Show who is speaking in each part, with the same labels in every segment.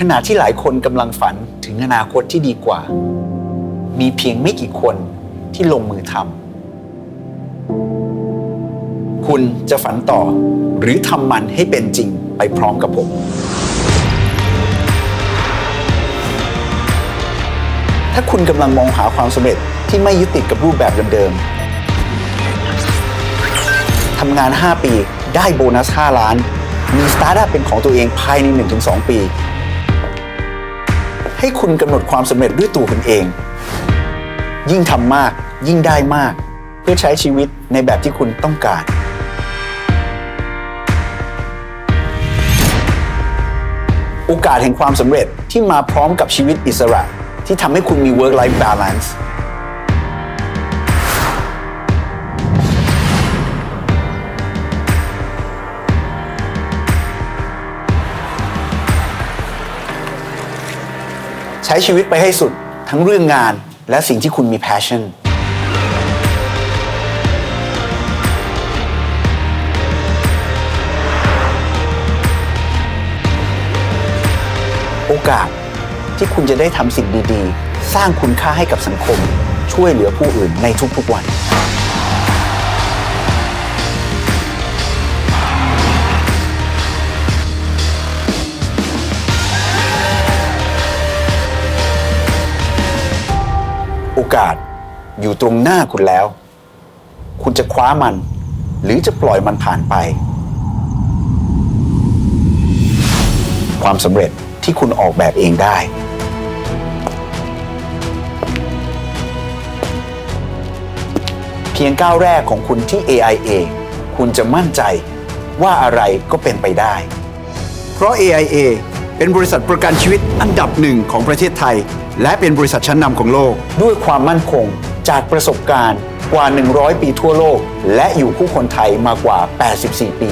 Speaker 1: ขณะที่หลายคนกำลังฝันถึงอนาคตที่ดีกว่า มีเพียงไม่กี่คนที่ลงมือทำคุณจะฝันต่อ หรือทำมันให้เป็นจริงไปพร้อมกับผมถ้าคุณกำลังมองหาความสำเร็จที่ไม่ยึดติดกับรูปแบบเดิมๆ ทำงาน 5 ปี ได้โบนัส 5 ล้าน มีสตาร์ทอัพเป็นของตัวเองภายใน 1-2 ปี ให้คุณกำหนดความสำเร็จด้วยตัวคุณเอง ยิ่งทำมากยิ่งได้มาก เพื่อใช้ชีวิตในแบบที่คุณต้องการ โอกาสแห่งความสำเร็จที่มาพร้อมกับชีวิตอิสระ ที่ทำให้คุณมี work life balance ใช้ชีวิตไปให้สุดทั้งเรื่องงานและสิ่งที่คุณมี passion โอกาสที่คุณจะได้ทำสิ่งดีๆ สร้างคุณค่าให้กับสังคม ช่วยเหลือผู้อื่นในทุกๆวัน โอกาสอยู่ตรงหน้าคุณแล้ว คุณจะคว้ามัน หรือจะปล่อยมันผ่านไป ความสำเร็จที่คุณออกแบบเองได้ เพียงก้าวแรกของคุณที่ AIA คุณจะมั่นใจว่าอะไรก็เป็นไปได้ เพราะ AIA เป็นบริษัทประกันชีวิตอันดับหนึ่งของประเทศไทย และเป็นบริษัทชั้นนำของโลก ด้วยความมั่นคงจากประสบการณ์กว่า 100 ปีทั่วโลก และอยู่คู่คนไทยมากว่า 84 ปี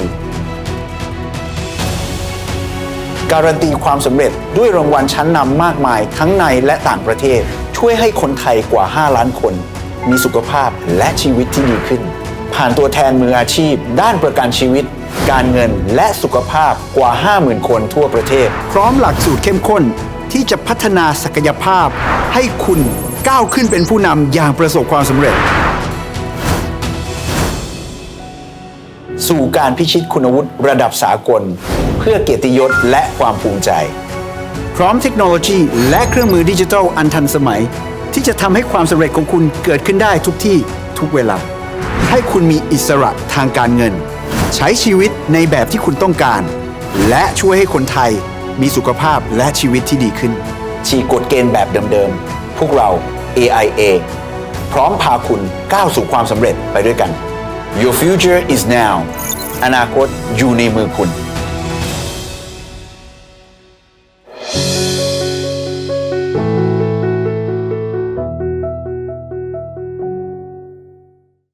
Speaker 1: การันตีความสำเร็จด้วยรางวัลชั้นนำมากมายทั้งในและต่างประเทศ ช่วยให้คนไทยกว่า 5 ล้านคน มีสุขภาพและชีวิตที่ดีขึ้น ผ่านตัวแทนมืออาชีพ ด้านประกันชีวิต การเงินและสุขภาพกว่า 50,000 คนทั่วประเทศ พร้อมหลักสูตรเข้มข้นที่จะพัฒนาศักยภาพ ให้คุณก้าวขึ้นเป็นผู้นำอย่างประสบความสำเร็จ สู่การพิชิตคุณวุฒิระดับสากล เพื่อเกียรติยศและความภูมิใจ พร้อมเทคโนโลยีและเครื่องมือดิจิทัลอันทันสมัย ที่จะทำให้ความสำเร็จของคุณเกิดขึ้นได้ทุกที่ทุกเวลา ให้คุณมีอิสระทางการเงิน ใช้ชีวิตในแบบที่คุณต้องการ และช่วยให้คนไทยมีสุขภาพและชีวิตที่ดีขึ้น ฉีกกฎเกณฑ์แบบเดิมๆ พวกเรา AIA พร้อมพาคุณก้าวสู่ความสำเร็จไปด้วยกัน Your future is now อนาคตอยู่ในมือคุณ